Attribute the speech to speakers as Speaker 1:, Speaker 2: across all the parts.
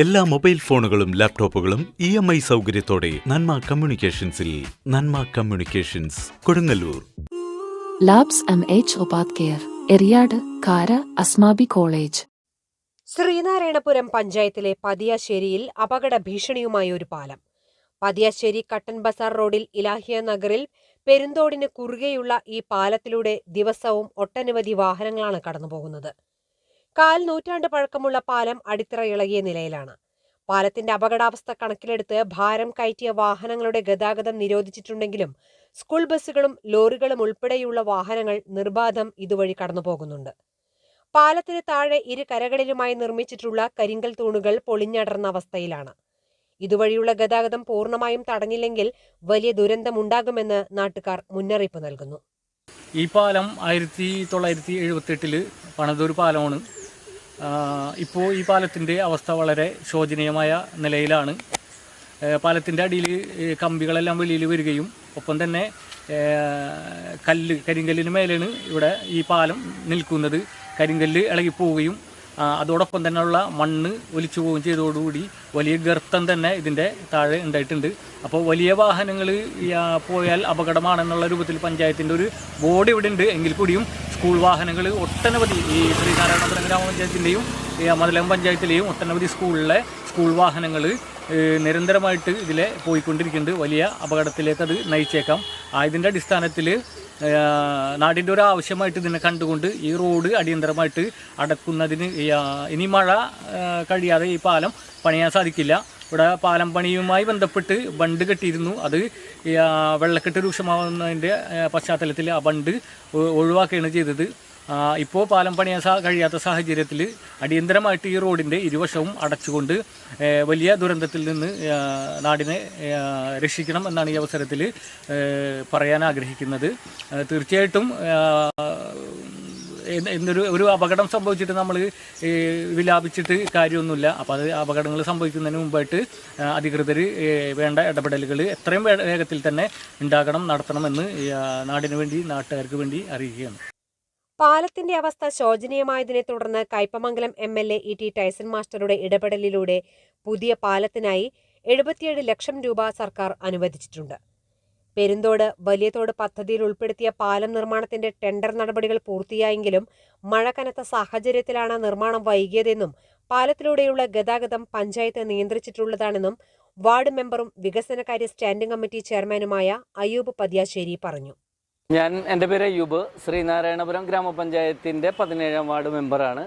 Speaker 1: എല്ലാ മൊബൈൽ ഫോണുകളും ലാപ്ടോപ്പുകളും ഇ എം ഐ സൗകര്യത്തോടെ Nanma കമ്മ്യൂണിക്കേഷൻസിൽ Nanma communications Kodungallur.
Speaker 2: Labs M H ഒബാത് care Eriyad Kara Asmabi college.
Speaker 3: Sreenarayanapuram പഞ്ചായത്തിലെ പതിയാശ്ശേരിയിൽ അപകട ഭീഷണിയുമായ ഒരു പാലം. പതിയാശ്ശേരി കട്ടൻ ബസാർ റോഡിൽ ഇലാഹിയ നഗറിൽ പെരുന്തോടിന് കുറുകെയുള്ള ഈ പാലത്തിലൂടെ ദിവസവും ഒട്ടനവധി വാഹനങ്ങളാണ് കടന്നുപോകുന്നത്. കാൽ നൂറ്റാണ്ട് പഴക്കമുള്ള പാലം അടിത്തറ ഇളകിയ നിലയിലാണ്. പാലത്തിന്റെ അപകടാവസ്ഥ കണക്കിലെടുത്ത് ഭാരം കയറ്റിയ വാഹനങ്ങളുടെ ഗതാഗതം നിരോധിച്ചിട്ടുണ്ടെങ്കിലും സ്കൂൾ ബസ്സുകളും ലോറികളും ഉൾപ്പെടെയുള്ള വാഹനങ്ങൾ നിർബാധം ഇതുവഴി കടന്നുപോകുന്നുണ്ട്. പാലത്തിന് താഴെ ഇരു കരകളിലുമായി നിർമ്മിച്ചിട്ടുള്ള കരിങ്കൽ തൂണുകൾ പൊളിഞ്ഞടർന്ന അവസ്ഥയിലാണ്. ഇതുവഴിയുള്ള ഗതാഗതം പൂർണമായും തടഞ്ഞില്ലെങ്കിൽ വലിയ ദുരന്തമുണ്ടാകുമെന്ന് നാട്ടുകാർ മുന്നറിയിപ്പ് നൽകുന്നു.
Speaker 4: ഈ പാലം ആയിരത്തി തൊള്ളായിരത്തി എഴുപത്തെട്ടിൽ പണിതൊരു പാലമാണ്. ഇപ്പോൾ ഈ പാലത്തിന്റെ അവസ്ഥ വളരെ ശോചനീയമായ നിലയിലാണ്. പാലത്തിന്റെ അടിയിൽ കമ്പികളെല്ലാം വെളിയിൽ വരികയും ഒപ്പം തന്നെ കല്ല് കരിങ്കല്ലിന് മേലെയാണ് ഇവിടെ ഈ പാലം നിൽക്കുന്നത്. കരിങ്കല്ല് ഇളകിപ്പോവുകയും അതോടൊപ്പം തന്നെയുള്ള മണ്ണ് ഒലിച്ചു പോവുകയും ചെയ്തതോടുകൂടി വലിയ ഗർത്തം തന്നെ ഇതിന്റെ താഴെ ഉണ്ടായിട്ടുണ്ട്. അപ്പോൾ വലിയ വാഹനങ്ങൾ പോയാൽ അപകടമാണെന്നുള്ള രൂപത്തിൽ പഞ്ചായത്തിന്റെ ഒരു ബോർഡ് ഇവിടെ ഉണ്ട്. എങ്കിൽ കൂടിയും സ്കൂൾ വാഹനങ്ങൾ ഒട്ടനവധി ഈ ശ്രീനാരായണപുരം ഗ്രാമപഞ്ചായത്തിന്റെയും ഈ അമതലം പഞ്ചായത്തിലെയും ഒട്ടനവധി സ്കൂളിലെ സ്കൂൾ വാഹനങ്ങൾ നിരന്തരമായിട്ട് ഇതിലെ പോയിക്കൊണ്ടിരിക്കുന്നുണ്ട്. വലിയ അപകടത്തിലേക്ക് അത് നയിച്ചേക്കാം. ആയതിന്റെ അടിസ്ഥാനത്തിൽ നാടിന്റെ ഒരു ആവശ്യമായിട്ട് ഇതിനെ കണ്ടുകൊണ്ട് ഈ റോഡ് അടിയന്തരമായിട്ട് അടക്കുന്നതിന് ഇനി മഴ കഴിയാതെ ഈ പാലം പണിയാൻ സാധിക്കില്ല. ഇവിടെ പാലം പണിയുമായി ബന്ധപ്പെട്ട് ബണ്ട് കെട്ടിയിരുന്നു. അത് വെള്ളക്കെട്ട് രൂക്ഷമാവുന്നതിന്റെ പശ്ചാത്തലത്തിൽ ആ ബണ്ട് ഒഴിവാക്കുകയാണ് ചെയ്തത്. ഇപ്പോൾ പാലം പണിയാൻ കഴിയാത്ത സാഹചര്യത്തിൽ അടിയന്തരമായിട്ട് ഈ റോഡിന്റെ ഇരുവശവും അടച്ചുകൊണ്ട് വലിയ ദുരന്തത്തിൽ നിന്ന് നാടിനെ രക്ഷിക്കണം എന്നാണ് ഈ അവസരത്തിൽ പറയാൻ ആഗ്രഹിക്കുന്നത്. തീർച്ചയായിട്ടും എന്തൊരു ഒരു അപകടം സംഭവിച്ചിട്ട് നമ്മൾ വിലാപിച്ചിട്ട് കാര്യമൊന്നുമില്ല. അപ്പോൾ അത് അപകടങ്ങൾ സംഭവിക്കുന്നതിന് മുമ്പായിട്ട് അധികൃതർ വേണ്ട ഇടപെടലുകൾ എത്രയും വേഗത്തിൽ തന്നെ ഉണ്ടാകണം നടത്തണമെന്ന് നാടിനു വേണ്ടി നാട്ടുകാർക്ക് വേണ്ടി അറിയിക്കുകയാണ്.
Speaker 3: പാലത്തിന്റെ അവസ്ഥ ശോചനീയമായതിനെ തുടർന്ന് Kaipamangalam M L A E T Taison മാസ്റ്ററുടെ ഇടപെടലിലൂടെ പുതിയ പാലത്തിനായി എഴുപത്തിയേഴ് ലക്ഷം രൂപ സർക്കാർ അനുവദിച്ചിട്ടുണ്ട്. പെരുന്തോട് വലിയതോട് പദ്ധതിയിൽ ഉൾപ്പെടുത്തിയ പാലം നിർമ്മാണത്തിന്റെ ടെൻഡർ നടപടികൾ പൂർത്തിയായെങ്കിലും മഴ കനത്ത സാഹചര്യത്തിലാണ് നിർമ്മാണം വൈകിയതെന്നും പാലത്തിലൂടെയുള്ള ഗതാഗതം പഞ്ചായത്ത് നിയന്ത്രിച്ചിട്ടുള്ളതാണെന്നും വാർഡ് മെമ്പറും വികസനകാര്യ സ്റ്റാൻഡിംഗ് കമ്മിറ്റി ചെയർമാനുമായ അയ്യൂബ് പതിയാശ്ശേരി പറഞ്ഞു.
Speaker 5: ഞാൻ എന്റെ പേര് അയ്യൂബ്. ശ്രീനാരായണപുരം ഗ്രാമപഞ്ചായത്തിന്റെ പതിനേഴാം വാർഡ് മെമ്പറാണ്.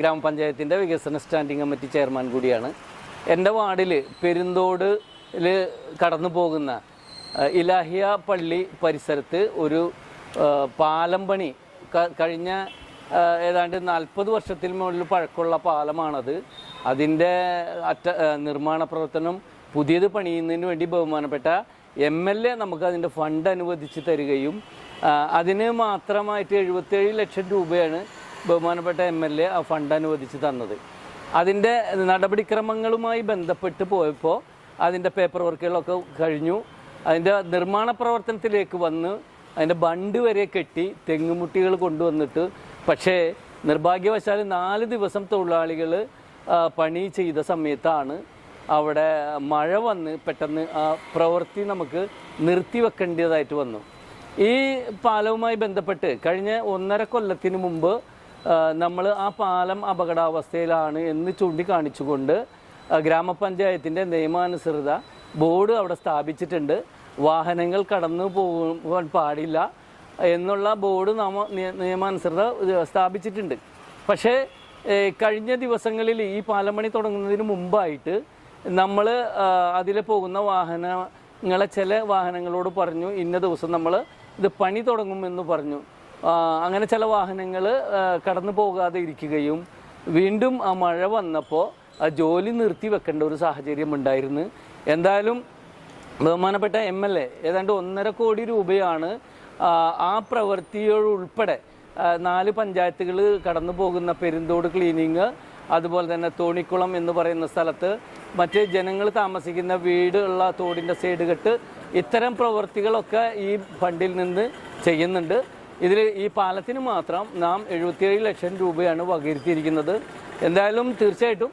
Speaker 5: ഗ്രാമപഞ്ചായത്തിന്റെ വികസന സ്റ്റാൻഡിംഗ് കമ്മിറ്റി ചെയർമാൻ കൂടിയാണ്. എന്റെ വാർഡിൽ പെരുന്തോടിൽ കടന്നു പോകുന്ന ഇലാഹിയ പള്ളി പരിസരത്ത് ഒരു പാലം പണി കഴിഞ്ഞ ഏതാണ്ട് നാൽപ്പത് വർഷത്തിൽ മുകളിൽ പഴക്കമുള്ള പാലമാണത്. അതിന്റെ അറ്റ നിർമ്മാണ പ്രവർത്തനം പുതിയത് പണിയുന്നതിന് വേണ്ടി ബഹുമാനപ്പെട്ട എം എൽ എ നമുക്ക് അതിന്റെ ഫണ്ട് അനുവദിച്ച് തരികയും അതിന് മാത്രമായിട്ട് എഴുപത്തേഴ് ലക്ഷം രൂപയാണ് ബഹുമാനപ്പെട്ട എം എൽ എ ആ ഫണ്ട് അനുവദിച്ച് തന്നത്. അതിന്റെ നടപടിക്രമങ്ങളുമായി ബന്ധപ്പെട്ട് പോയപ്പോൾ അതിന്റെ പേപ്പർ വർക്കുകളൊക്കെ കഴിഞ്ഞു. അതിന്റെ നിർമ്മാണ പ്രവർത്തനത്തിലേക്ക് വന്ന് അതിന്റെ ബണ്ട് വരെ കെട്ടി തെങ്ങുമുട്ടികൾ കൊണ്ടുവന്നിട്ട് പക്ഷേ നിർഭാഗ്യവശാൽ നാല് ദിവസം തൊഴിലാളികൾ പണി ചെയ്ത സമയത്താണ് അവിടെ മഴ വന്ന് പെട്ടെന്ന് ആ പ്രവൃത്തി നമുക്ക് നിർത്തിവെക്കേണ്ടതായിട്ട് വന്നു. ഈ പാലവുമായി ബന്ധപ്പെട്ട് കഴിഞ്ഞ ഒന്നര കൊല്ലത്തിന് മുമ്പ് നമ്മൾ ആ പാലം അപകടാവസ്ഥയിലാണ് എന്ന് ചൂണ്ടിക്കാണിച്ചുകൊണ്ട് ഗ്രാമപഞ്ചായത്തിന്റെ നിയമാനുസൃത ബോർഡ് അവിടെ സ്ഥാപിച്ചിട്ടുണ്ട്. വാഹനങ്ങൾ കടന്നു പോകാൻ പാടില്ല എന്നുള്ള ബോർഡ് നാമ നിയ- നിയമാനുസൃത സ്ഥാപിച്ചിട്ടുണ്ട്. പക്ഷേ കഴിഞ്ഞ ദിവസങ്ങളിൽ ഈ പാലമണി തുടങ്ങുന്നതിന് മുമ്പായിട്ട് നമ്മൾ അതിൽ പോകുന്ന വാഹനങ്ങളെ ചില വാഹനങ്ങളോട് പറഞ്ഞു ഇന്ന ദിവസം നമ്മൾ ഇത് പണി തുടങ്ങുമെന്ന് പറഞ്ഞു. അങ്ങനെ ചില വാഹനങ്ങൾ കടന്നു പോകാതെ ഇരിക്കുകയും വീണ്ടും ആ മഴ വന്നപ്പോൾ ജോലി നിർത്തി വെക്കേണ്ട ഒരു സാഹചര്യം ഉണ്ടായിരുന്നു. എന്തായാലും ബഹുമാനപ്പെട്ട എം എൽ എ ഏതാണ്ട് ഒന്നര കോടി രൂപയാണ് ആ, പ്രവൃത്തിയോടുൾപ്പെടെ നാല് പഞ്ചായത്തുകൾ കടന്നു പോകുന്ന പെരുന്തോട് ക്ലീനിങ് അതുപോലെ തന്നെ തോണിക്കുളം എന്ന് പറയുന്ന സ്ഥലത്ത് മറ്റ് ജനങ്ങൾ താമസിക്കുന്ന വീടുള്ള തോടിന്റെ സൈഡ് കെട്ട് ഇത്തരം പ്രവൃത്തികളൊക്കെ ഈ ഫണ്ടിൽ നിന്ന് ചെയ്യുന്നുണ്ട്. ഇതിൽ ഈ പാലത്തിന് മാത്രം നാം എഴുപത്തിയേഴ് ലക്ഷം രൂപയാണ് വകയിരുത്തിയിരിക്കുന്നത്. എന്തായാലും തീർച്ചയായിട്ടും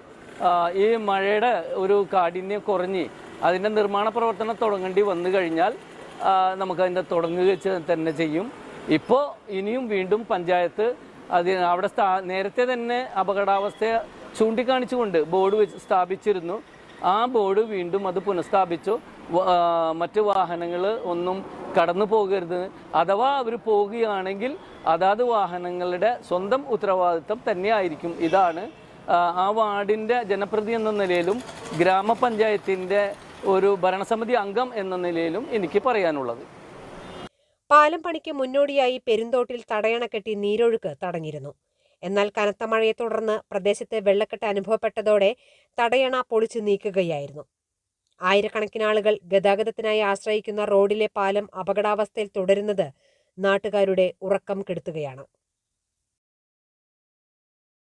Speaker 5: ഈ മഴയുടെ ഒരു കാഠിന്യം കുറഞ്ഞ് അതിന്റെ നിർമ്മാണ പ്രവർത്തനം തുടങ്ങേണ്ടി വന്നു കഴിഞ്ഞാൽ നമുക്കതിന്റെ തുടങ്ങുക തന്നെ ചെയ്യും. ഇപ്പോൾ ഇനിയും വീണ്ടും പഞ്ചായത്ത് അതി അവിടെ സ്ഥാ നേരത്തെ തന്നെ അപകടാവസ്ഥയെ ചൂണ്ടിക്കാണിച്ചുകൊണ്ട് ബോർഡ് വെച്ച് സ്ഥാപിച്ചിരുന്നു. ആ ബോർഡ് വീണ്ടും അത് പുനഃസ്ഥാപിച്ചു. മറ്റ് വാഹനങ്ങൾ ഒന്നും കടന്നു പോകരുത്. അഥവാ അവർ പോവുകയാണെങ്കിൽ അതാത് വാഹനങ്ങളുടെ സ്വന്തം ഉത്തരവാദിത്തം തന്നെയായിരിക്കും. ഇതാണ് ആ വാർഡിന്റെ ജനപ്രതി എന്ന നിലയിലും ഗ്രാമപഞ്ചായത്തിന്റെ ഒരു ഭരണസമിതി അംഗം എന്ന നിലയിലും എനിക്ക് പറയാനുള്ളത്.
Speaker 3: പാലം പണിക്ക് മുന്നോടിയായി പെരുന്തോട്ടിൽ തടയണ കെട്ടി നീരൊഴുക്ക് തടഞ്ഞിരുന്നു. എന്നാൽ കനത്ത മഴയെ തുടർന്ന് പ്രദേശത്ത് വെള്ളക്കെട്ട് അനുഭവപ്പെട്ടതോടെ തടയണ പൊളിച്ചു നീക്കുകയായിരുന്നു. ആയിരക്കണക്കിന് ആളുകൾ ഗതാഗതത്തിനായി ആശ്രയിക്കുന്ന റോഡിലെ പാലം അപകടാവസ്ഥയിൽ തുടരുന്നത് നാട്ടുകാരുടെ ഉറക്കം കെടുത്തുകയാണ്.